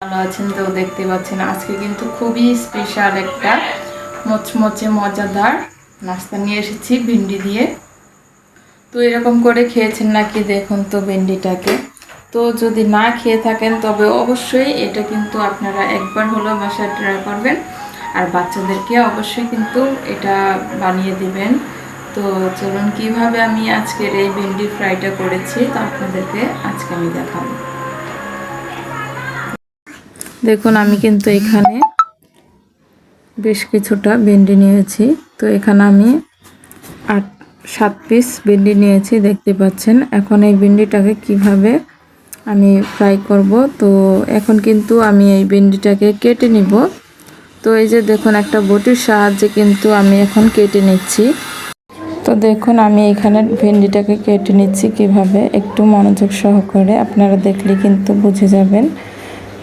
ভালো আছেন তো দেখতে পাচ্ছেন, আজকে কিন্তু খুবই স্পেশাল একটা মচমচে মজাদার নাস্তা নিয়ে এসেছি ভিন্ডি দিয়ে। তো এরকম করে খেয়েছেন নাকি দেখুন তো ভেন্ডিটাকে। তো যদি না খেয়ে থাকেন তবে অবশ্যই এটা কিন্তু আপনারা একবার হলেও বাসায় ট্রাই করবেন। আর বাচ্চাদেরকে অবশ্যই কিন্তু এটা বানিয়ে দিবেন। তো চলুন কীভাবে আমি আজকের এই ভেন্ডি ফ্রাইটা করেছি তা আপনাদেরকে আজকে আমি দেখাবো। দেখুন, আমি কিন্তু এখানে বেশ কিছুটা ভেন্ডি নিয়েছি। তো এখানে আমি আট, সাত পিস ভেন্ডি নিয়েছি, দেখতে পাচ্ছেন। এখন এই ভেন্ডিটাকে কীভাবে আমি ফ্রাই করব? তো এখন কিন্তু আমি এই ভেন্ডিটাকে কেটে নিব। তো এই যে দেখুন, একটা বটির সাহায্যে কিন্তু আমি এখন কেটে নিচ্ছি। তো দেখুন, আমি এখানে ভেন্ডিটাকে কেটে নিচ্ছি কীভাবে, একটু মনোযোগ সহকারে। আপনারা দেখলে কিন্তু বুঝে যাবেন।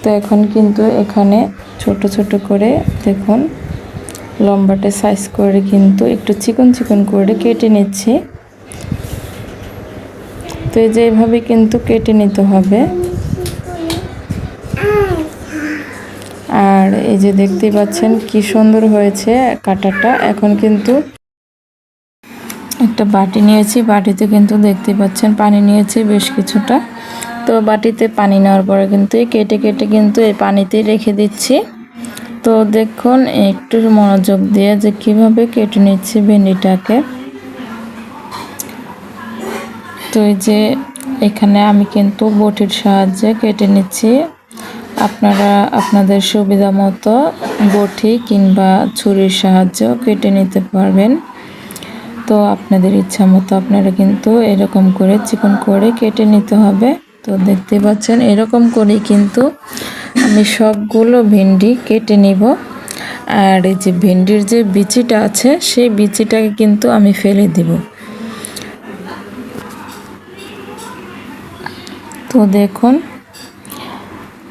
তো এখন কিন্তু এখানে ছোট ছোট করে দেখুন, লম্বাটে সাইজ করে কিন্তু একটু চিকন চিকন করে কেটে নিচ্ছি। তো এই যে এইভাবে কিন্তু কেটে নিতে হবে। আর এই যে দেখতেই পাচ্ছেন কি সুন্দর হয়েছে কাটাটা। এখন কিন্তু একটা বাটি নিয়েছি, বাটিতে কিন্তু দেখতে পাচ্ছেন পানি নিয়েছি বেশ কিছুটা। তো বাটিতে পানি নেওয়ার পরে কিন্তু কেটে কেটে কিন্তু এই পানিতেই রেখে দিচ্ছি। তো দেখুন, একটু মনোযোগ দিয়ে যে কীভাবে কেটে নিচ্ছি ভেন্ডিটাকে। তো এই যে এখানে আমি কিন্তু বটির সাহায্যে কেটে নিচ্ছি। আপনারা আপনাদের সুবিধা মতো বটি কিংবা ছুরির সাহায্যেও কেটে নিতে পারবেন। তো আপনাদের ইচ্ছা মতো আপনারা কিন্তু এরকম করে চিকন করে কেটে নিতে হবে। তো দেখতে পাচ্ছেন, এরকম করেই কিন্তু আমি সবগুলো ভেন্ডি কেটে নিব। আর এই যে ভেন্ডির যে বিচিটা আছে, সেই বিচিটাকে কিন্তু আমি ফেলে দিব। তো দেখুন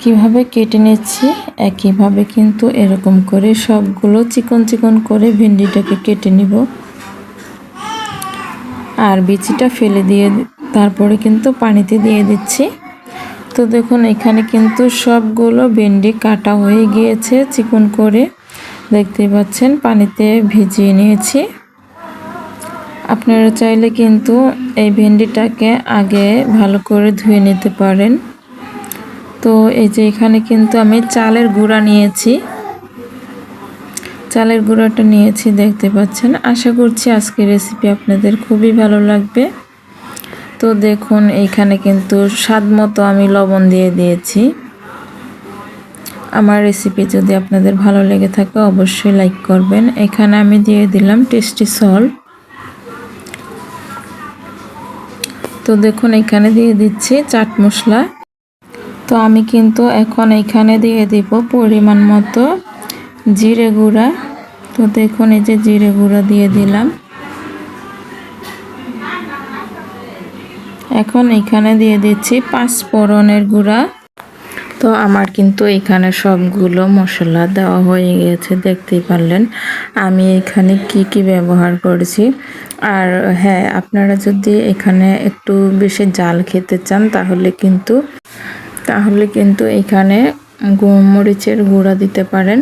কীভাবে কেটে নিচ্ছি, একইভাবে কিন্তু এরকম করে সবগুলো চিকন চিকন করে ভেন্ডিটাকে কেটে নিব। আর বিচিটা ফেলে দিয়ে তারপরে কিন্তু পানিতে দিয়ে দিচ্ছি। তো দেখুন, এখানে কিন্তু সবগুলো ভেন্ডি কাটা হয়ে গিয়েছে চিকন করে। দেখতে পাচ্ছেন, পানিতে ভিজিয়ে নিয়েছি। আপনারা চাইলে কিন্তু এই ভেন্ডিটাকে আগে ভালো করে ধুয়ে নিতে পারেন। তো এই যে এখানে কিন্তু আমি চালের গুঁড়া নিয়েছি। চালের গুঁড়াটা নিয়েছি, দেখতে পাচ্ছেন। আশা করছি আজকের রেসিপি আপনাদের খুবই ভালো লাগবে। তো দেখুন, এইখানে কিন্তু স্বাদ মতো আমি লবণ দিয়ে দিয়েছি। আমার রেসিপি যদি আপনাদের ভালো লেগে থাকে, অবশ্যই লাইক করবেন। এখানে আমি দিয়ে দিলাম টেস্টি সল্ট তো দেখুন, এখানে দিয়ে দিচ্ছি চাট মশলা। তো আমি কিন্তু এখন এখানে দিয়ে দিব পরিমাণ মতো জিরে গুঁড়া। তো দেখুন, এই যে জিরে গুঁড়া দিয়ে দিলাম। এখন এখানে দিয়ে দিচ্ছি পাঁচ ফোড়নের গুঁড়া। তো আমার কিন্তু এখানে সবগুলো মশলা দেওয়া হয়ে গেছে, দেখতেই পারলেন। আমি এখানে কি কি ব্যবহার করেছি। আর হ্যাঁ আপনারা যদি এখানে একটু বেশি জাল খেতে চান, তাহলে কিন্তু তাহলে কিন্তু এখানে মরিচের গুঁড়া দিতে পারেন।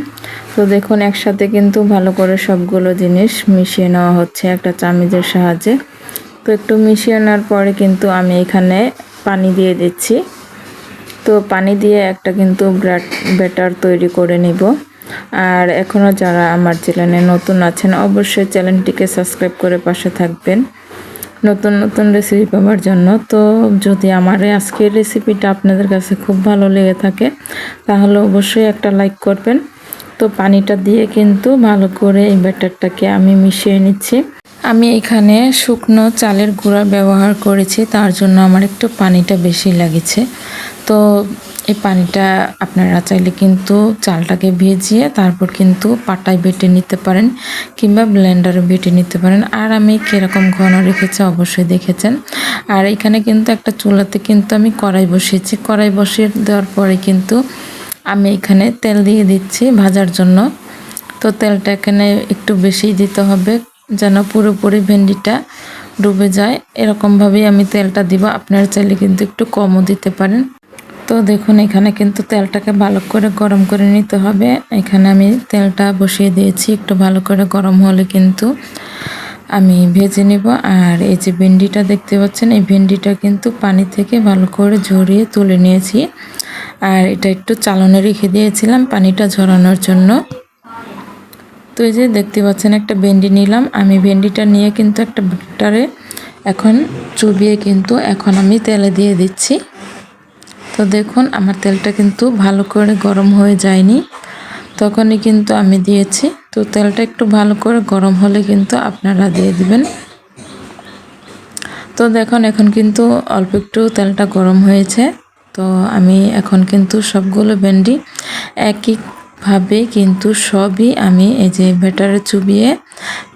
তো দেখুন, একসাথে কিন্তু ভালো করে সবগুলো জিনিস মিশিয়ে নেওয়া হচ্ছে একটা চামিচের সাহায্যে। তো একটু মিশিয়ে নেওয়ার পরে কিন্তু আমি এখানে পানি দিয়ে দিচ্ছি। তো পানি দিয়ে একটা কিন্তু ব্যাটার তৈরি করে নিব। আর এখনও যারা আমার চ্যানেলে নতুন আছেন, অবশ্যই চ্যানেলটিকে সাবস্ক্রাইব করে পাশে থাকবেন। নতুন নতুন রেসিপি পাওয়ার জন্য। তো যদি আমার আজকের রেসিপিটা আপনাদের কাছে খুব ভালো লেগে থাকে, তাহলে অবশ্যই একটা লাইক করবেন। তো পানিটা দিয়ে কিন্তু ভালো করে এই ব্যাটারটাকে আমি মিশিয়ে নিচ্ছি। আমি এখানে শুকনো চালের গুঁড়া ব্যবহার করেছি, তার জন্য আমার একটু পানিটা বেশি লাগেছে। তো এই পানিটা আপনারা চাইলে কিন্তু চালটাকে ভিজিয়ে তারপর কিন্তু পাটায় বেটে নিতে পারেন কিংবা ব্লেন্ডারে বেটে নিতে পারেন। আর আমি কীরকম ঘন রেখেছি অবশ্যই দেখেছেন। আর এখানে কিন্তু একটা চুলাতে কিন্তু আমি কড়াই বসিয়েছি। কড়াই বসিয়ে দেওয়ার পরে কিন্তু আমি এখানে তেল দিয়ে দিচ্ছি ভাজার জন্য। তো তেলটা এখানে একটু বেশি দিতে হবে। যেন পুরোপুরি ভেন্ডিটা ডুবে যায়। এরকমভাবেই আমি তেলটা দিব। আপনারা চাইলে কিন্তু একটু কমও দিতে পারেন। তো দেখুন, এখানে কিন্তু তেলটাকে ভালো করে গরম করে নিতে হবে। এখানে আমি তেলটা বসিয়ে দিয়েছি। একটু ভালো করে গরম হলে কিন্তু আমি ভেজে নিব। আর এই যে ভেন্ডিটা দেখতে পাচ্ছেন, এই ভেন্ডিটা কিন্তু পানি থেকে ভালো করে ঝরিয়ে তুলে নিয়েছি। আর এটা একটু চালনে রেখে দিয়েছিলাম পানিটা ঝরানোর জন্য। তো এই যে দেখতে পাচ্ছেন, একটা ভেন্ডি নিলাম। আমি ভেন্ডিটা নিয়ে কিন্তু একটা ভুট্টারে এখন চুবিয়ে কিন্তু এখন আমি তেলে দিয়ে দিচ্ছি। তো দেখুন, আমার তেলটা কিন্তু ভালো করে গরম হয়ে যায়নি। তখনই কিন্তু আমি দিয়েছি। তো তেলটা একটু ভালো করে গরম হলে কিন্তু আপনারা দিয়ে দিবেন। তো দেখুন, এখন কিন্তু অল্প একটু তেলটা গরম হয়েছে। তো আমি এখন কিন্তু সবগুলো ভেন্ডি একইভাবে কিন্তু সবই আমি এই যে ব্যাটারে চুবিয়ে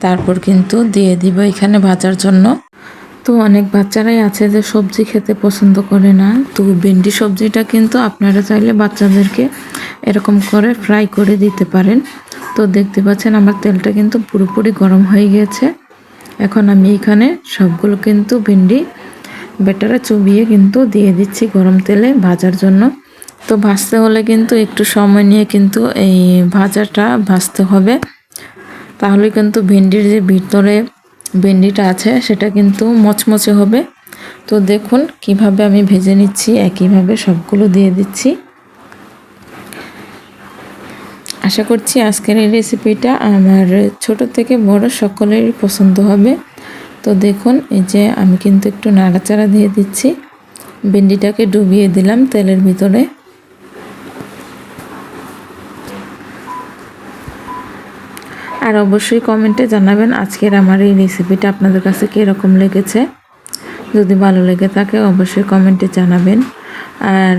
তারপর কিন্তু দিয়ে দিব এখানে ভাজার জন্য। তো অনেক বাচ্চারাই আছে যে সবজি খেতে পছন্দ করে না। তো ভেন্ডি সবজিটা কিন্তু আপনারা চাইলে বাচ্চাদেরকে এরকম করে ফ্রাই করে দিতে পারেন। তো দেখতে পাচ্ছেন আমার তেলটা কিন্তু পুরোপুরি গরম হয়ে গিয়েছে এখন আমি এখানে সবগুলো কিন্তু ভেন্ডি বেটারে চুবিয়ে কিন্তু দিয়ে দিচ্ছি গরম তেলে ভাজার জন্য। তো ভাজতে হলে কিন্তু একটু সময় নিয়ে কিন্তু এই ভাজাটা ভাজতে হবে। তাহলে কিন্তু ভেন্ডির যে ভিতরে ভেন্ডিটা আছে, সেটা কিন্তু মচমচে হবে। তো দেখুন কীভাবে আমি ভেজে নিচ্ছি, একইভাবে সবগুলো দিয়ে দিচ্ছি। আশা করছি আজকের এই রেসিপিটা আমার ছোট থেকে বড় সকলেরই পছন্দ হবে। তো দেখুন, এই যে আমি কিন্তু একটু নাড়াচাড়া দিয়ে দিচ্ছি। ভেন্ডিটাকে ডুবিয়ে দিলাম তেলের ভিতরে। আর অবশ্যই কমেন্টে জানাবেন আজকের আমার এই রেসিপিটা আপনাদের কাছে কীরকম লেগেছে। যদি ভালো লেগে থাকে, অবশ্যই কমেন্টে জানাবেন। আর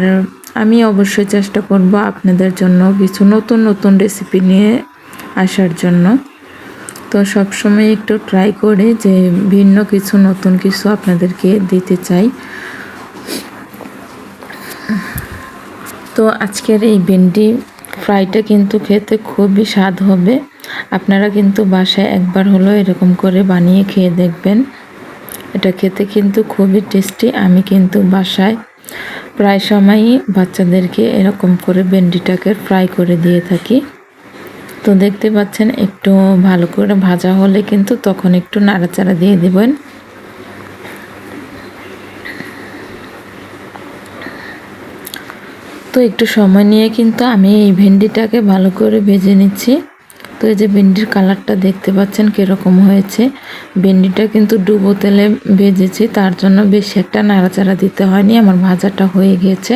আমি অবশ্যই চেষ্টা করব আপনাদের জন্য কিছু নতুন নতুন রেসিপি নিয়ে আসার জন্য। তো সবসময় একটু ট্রাই করে যে ভিন্ন কিছু, নতুন কিছু আপনাদেরকে দিতে চাই। তো আজকের এই ভেন্ডি ফ্রাইটা কিন্তু খেতে খুবই স্বাদ হবে। আপনারা কিন্তু বাসায় একবার হলো এরকম করে বানিয়ে খেয়ে দেখবেন। এটা খেতে কিন্তু খুবই টেস্টি। আমি কিন্তু বাসায় প্রায় সময়ই বাচ্চাদেরকে এরকম করে ভেন্ডিটাকে ফ্রাই করে দিয়ে থাকি। তো দেখতে পাচ্ছেন, একটু ভালো করে ভাজা হলে কিন্তু তখন একটু নাড়াচাড়া দিয়ে দেবেন। তো একটু সময় নিয়ে কিন্তু আমি এই ভেন্ডিটাকে ভালো করে ভেজে নিচ্ছি। তো এই যে ভেন্ডির কালারটা দেখতে পাচ্ছেন কীরকম হয়েছে। ভেন্ডিটা কিন্তু ডুবো তেলে ভেজেছি, তার জন্য বেশি একটা নাড়াচাড়া দিতে হয়নি, আমার ভাজাটা হয়ে গিয়েছে।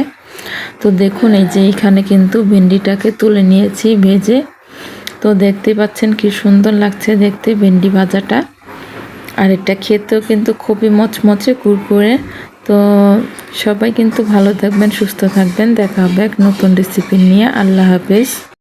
তো দেখুন, এই যে এখানে কিন্তু ভেন্ডিটাকে তুলে নিয়েছি ভেজে। তো দেখতে পাচ্ছেন কি সুন্দর লাগছে দেখতে ভেন্ডি ভাজাটা। আর এটা খেতেও কিন্তু খুবই মচমচে, কুরকুরে। তো সবাই কিন্তু ভালো থাকবেন, সুস্থ থাকবেন। দেখা হবে এক নতুন রেসিপি নিয়ে। আল্লাহ হাফেজ।